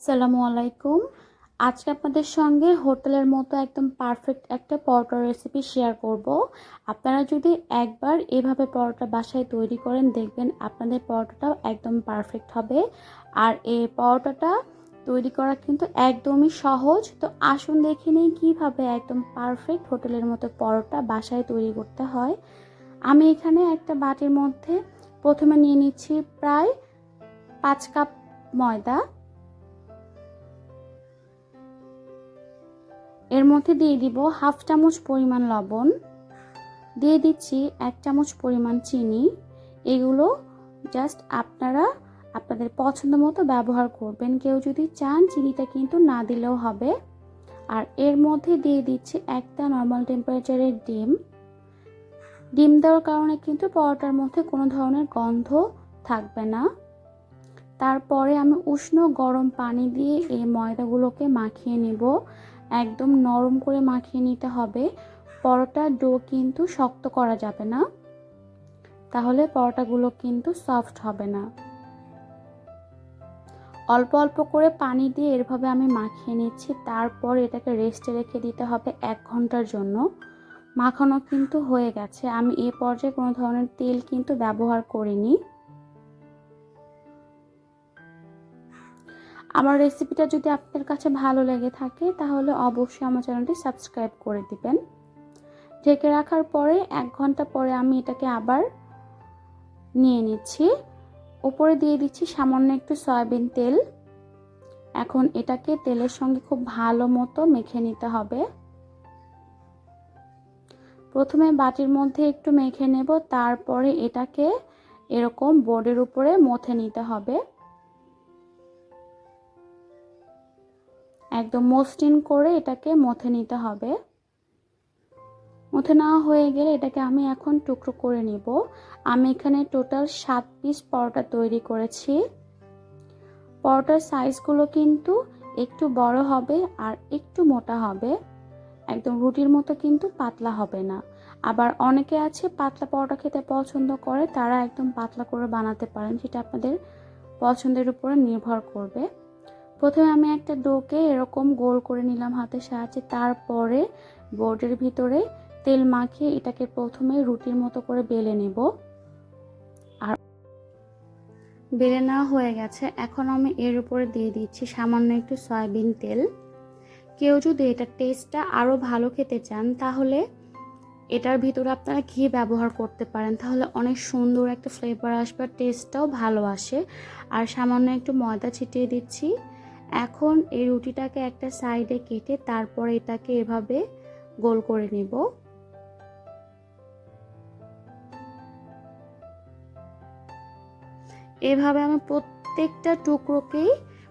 আসসালামু আলাইকুম। আজকে আপনাদের সঙ্গে হোটেলের মতো একদম পারফেক্ট একটা পরোটা রেসিপি শেয়ার করব। আপনারা যদি একবার এভাবে পরোটা বাসায় তৈরি করেন, দেখবেন আপনাদের পরোটাটাও একদম পারফেক্ট হবে। আর এই পরোটাটা তৈরি করা কিন্তু একদমই সহজ। তো আসুন দেখে নিই কীভাবে একদম পারফেক্ট হোটেলের মতো পরোটা বাসায় তৈরি করতে হয়। আমি এখানে একটা বাটির মধ্যে প্রথমে নিয়ে নিচ্ছি প্রায় পাঁচ কাপ ময়দা। এর মধ্যে দিয়ে দিব হাফ চামচ পরিমাণ লবণ, দিয়ে দিচ্ছি এক চামচ পরিমাণ চিনি। এগুলো জাস্ট আপনারা আপনাদের পছন্দ মতো ব্যবহার করবেন। কেউ যদি চান চিনিটা কিন্তু না দিলেও হবে। আর এর মধ্যে দিয়ে দিচ্ছি একটা নর্মাল টেম্পারেচারের ডিম। ডিম দেওয়ার কারণে কিন্তু পরোটার মধ্যে কোনো ধরনের গন্ধ থাকবে না। তারপরে আমি উষ্ণ গরম পানি দিয়ে এই ময়দাগুলোকে মাখিয়ে নেব। একদম নরম করে মাখিয়ে নিতে হবে। পরোটার ডো কিন্তু শক্ত করা যাবে না। তাহলে পরোটাগুলো কিন্তু সফট হবে না। অল্প অল্প করে পানি দিয়ে এরভাবে আমি মাখিয়ে নিচ্ছি। তারপর এটাকে রেস্টে রেখে দিতে হবে এক ঘণ্টার জন্য। মাখানো কিন্তু হয়ে গেছে। আমি এ পর্যায়ে কোনো ধরনের তেল কিন্তু ব্যবহার করিনি। আমার রেসিপিটা যদি আপনাদের কাছে ভালো লেগে থাকে, তাহলে অবশ্যই আমার চ্যানেলটি সাবস্ক্রাইব করে দিবেন। ঢেকে রাখার পরে এক ঘণ্টা পরে আমি এটাকে আবার নিয়ে নিচ্ছি। উপরে দিয়ে দিচ্ছি সামান্য একটু সয়াবিন তেল। এখন এটাকে তেলের সঙ্গে খুব ভালো মতো মেখে নিতে হবে। প্রথমে বাটির মধ্যে একটু মেখে নেব, তারপরে এটাকে এরকম বোর্ডের উপরে মথে নিতে হবে। একদম মসৃণ করে এটাকে মথে নিতে হবে। মথে নেওয়া হয়ে গেলে এটাকে আমি এখন টুকরো করে নিব। আমি এখানে টোটাল সাত পিস পরোটা তৈরি করেছি। পরোটার সাইজগুলো কিন্তু একটু বড় হবে আর একটু মোটা হবে। একদম রুটির মতো কিন্তু পাতলা হবে না। আবার অনেকে আছে পাতলা পরোটা খেতে পছন্দ করে, তারা একদম পাতলা করে বানাতে পারেন সেটা আপনাদের পছন্দের উপরে নির্ভর করবে। প্রথমে আমি একটা ডোকে এরকম গোল করে নিলাম হাতের সাহায্যে, তারপরে বোর্ডের ভিতরে তেল মাখিয়ে এটাকে প্রথমে রুটির মতো করে বেলে নেব। আর বেলে নেওয়া হয়ে গেছে। এখন আমি এর উপরে দিয়ে দিচ্ছি সামান্য একটু সয়াবিন তেল। কেউ যদি এটার টেস্টটা আরও ভালো খেতে চান, তাহলে এটার ভিতরে আপনারা ঘি ব্যবহার করতে পারেন। তাহলে অনেক সুন্দর একটা ফ্লেভার আসবে আর টেস্টটাও ভালো আসে। আর সামান্য একটু ময়দা ছিটিয়ে দিচ্ছি। এখন এই রুটিটাকে একটা সাইডে কেটে তারপর এটাকে এভাবে গোল করে নেব। এভাবে আমি প্রত্যেকটা টুকরোকেই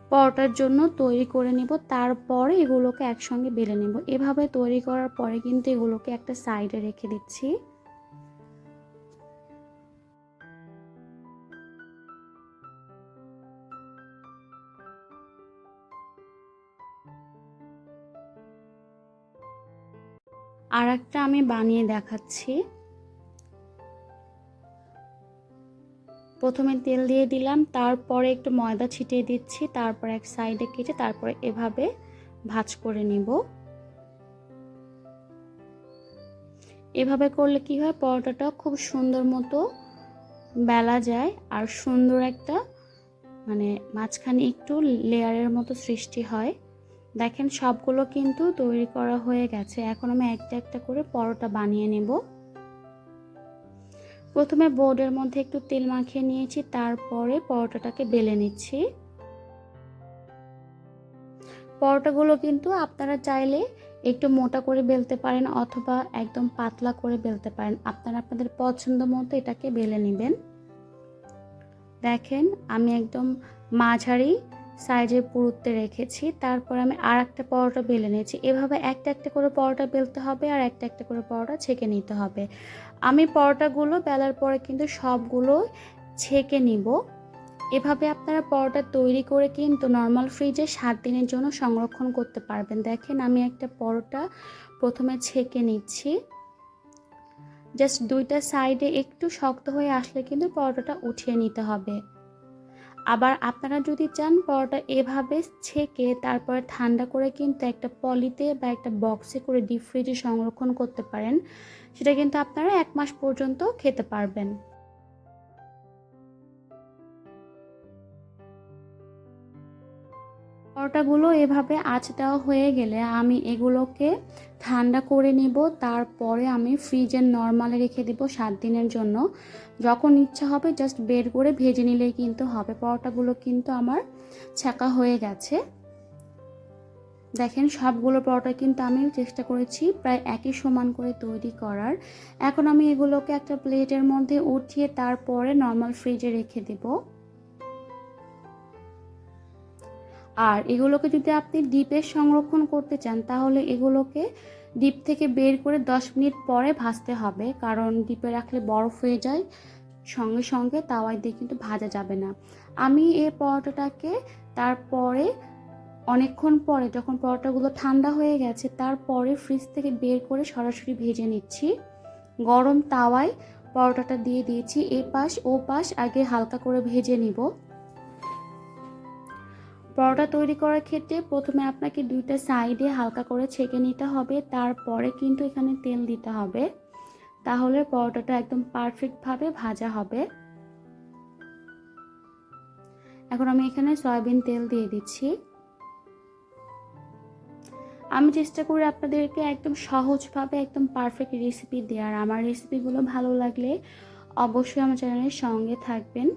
পরোটার জন্য তৈরি করে নিব, তারপরে এগুলোকে একসঙ্গে বেলে নেব। এভাবে তৈরি করার পরে কিন্তু এগুলোকে একটা সাইডে রেখে দিচ্ছি। আর একটা আমি বানিয়ে দেখাচ্ছি। প্রথমে তেল দিয়ে দিলাম, তারপরে একটু ময়দা ছিটিয়ে দিচ্ছি, তারপর এক সাইডে কেটে তারপরে এভাবে ভাজ করে নিব। এভাবে করলে কি হয়, পরোটাটা খুব সুন্দর মতো বেলা যায় আর সুন্দর একটা মানে মাঝখানে একটু লেয়ারের মতো সৃষ্টি হয়। দেখেন, সবগুলো কিন্তু তৈরি করা হয়ে গেছে। এখন আমি একটা একটা করে পরোটা বানিয়ে নেব। প্রথমে বোর্ডের মধ্যে একটু তেল মাখিয়ে নিয়েছি, তারপরে পরোটাটাকে বেলে নিচ্ছি। পরোটাগুলো কিন্তু আপনারা চাইলে একটু মোটা করে বেলতে পারেন অথবা একদম পাতলা করে বেলতে পারেন। আপনারা আপনাদের পছন্দ মতো এটাকে বেলে নেবেন। দেখেন, আমি একদম মাঝারি সাইজের পুরুত্বে রেখেছি, তারপর আমি আর একটা পরোটা বেলে নিয়েছি। এভাবে একটা একটা করে পরোটা বেলতে হবে আর একটা একটা করে পরোটা ছেঁকে নিতে হবে। আমি পরোটাগুলো বেলার পরে কিন্তু সবগুলো ছেঁকে নিব। এভাবে আপনারা পরোটা তৈরি করে কিন্তু নর্মাল ফ্রিজে সাত দিনের জন্য সংরক্ষণ করতে পারবেন। দেখেন আমি একটা পরোটা প্রথমে ছেঁকে নিচ্ছি। জাস্ট দুইটা সাইডে একটু শক্ত হয়ে আসলে কিন্তু পরোটাটা উঠিয়ে নিতে হবে। আবার আপনারা যদি চান পরোটা এভাবে ছেঁকে তারপরে ঠান্ডা করে কিন্তু একটা পলিতে বা একটা বক্সে করে ডিপ ফ্রিজে সংরক্ষণ করতে পারেন। সেটা কিন্তু আপনারা এক মাস পর্যন্ত খেতে পারবেন। পরোটাগুলো এভাবে আঁচ দেওয়া হয়ে গেলে আমি এগুলোকে ঠান্ডা করে নিব। তারপরে আমি ফ্রিজের নর্মালে রেখে দিব সাত দিনের জন্য। যখন ইচ্ছা হবে জাস্ট বের করে ভেজে নিলেই কিন্তু হবে। পরোটাগুলো কিন্তু আমার ছাকা হয়ে গেছে। দেখেন সবগুলো পরোটা কিন্তু আমি চেষ্টা করেছি প্রায় একই সমান করে তৈরি করার। এখন আমি এগুলোকে একটা প্লেটের মধ্যে উঠিয়ে তারপরে নর্মাল ফ্রিজে রেখে দেবো। আর এগুলোকে যদি আপনি ডিপে সংরক্ষণ করতে চান, তাহলে এগুলোকে ডিপ থেকে বের করে দশ মিনিট পরে ভাজতে হবে। কারণ ডিপে রাখলে বরফ হয়ে যায়, সঙ্গে সঙ্গে তাওয়ায় দিয়ে কিন্তু ভাজা যাবে না। আমি এই পরোটাটাকে তারপরে অনেকক্ষণ পরে, যখন পরোটাগুলো ঠান্ডা হয়ে গেছে, তারপরে ফ্রিজ থেকে বের করে সরাসরি ভেজে নিচ্ছি। গরম তাওয়ায় পরোটাটা দিয়ে দিয়েছি। এ পাশ ও পাশ আগে হালকা করে ভেজে নিব। পরোটা তৈরি করার ক্ষেত্রে প্রথমে আপনাকে দুইটা সাইডে হালকা করে ছেঁকে নিতে হবে, তারপরে কিন্তু এখানে তেল দিতে হবে। তাহলে পরোটাটা একদম পারফেক্টভাবে ভাজা হবে। এখন আমি এখানে সয়াবিন তেল দিয়ে দিচ্ছি। আমি চেষ্টা করি আপনাদেরকে একদম সহজভাবে, একদম পারফেক্ট রেসিপি দেওয়ার। আমার রেসিপিগুলো ভালো লাগলে অবশ্যই আমার চ্যানেলের সঙ্গে থাকবেন।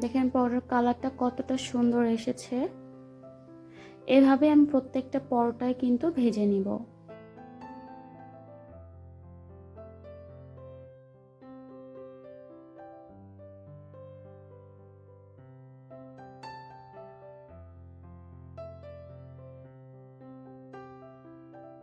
দেখেন পরোটার কালারটা কতটা সুন্দর এসেছে। এভাবে আমি প্রত্যেকটা পরোটায় কিন্তু ভেজে নিব।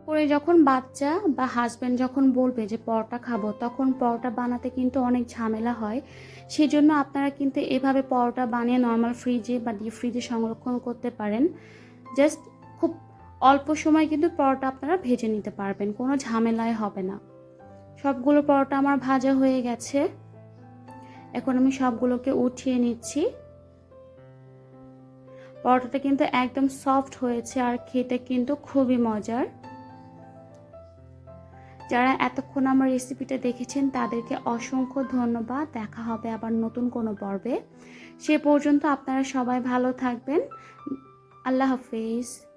করে যখন বাচ্চা বা হাজব্যান্ড যখন বলবে যে পরোটা খাব, তখন পরোটা বানাতে কিন্তু অনেক ঝামেলা হয়। সেই জন্য আপনারা কিন্তু এভাবে পরোটা বানিয়ে নর্মাল ফ্রিজে বা ডিপ ফ্রিজে সংরক্ষণ করতে পারেন। জাস্ট খুব অল্প সময় কিন্তু পরোটা আপনারা ভেজে নিতে পারবেন, কোনো ঝামেলায় হবে না। সবগুলো পরোটা আমার ভাজা হয়ে গেছে। এখন আমি সবগুলোকে উঠিয়ে নিচ্ছি। পরোটাটা কিন্তু একদম সফট হয়েছে আর খেতে কিন্তু খুবই মজার। যারা এতক্ষণ আমার রেসিপিটা দেখেছেন, তাদেরকে অসংখ্য ধন্যবাদ। দেখা হবে আবার নতুন কোনো পর্বে। সে পর্যন্ত আপনারা সবাই ভালো থাকবেন। আল্লাহ হাফিজ।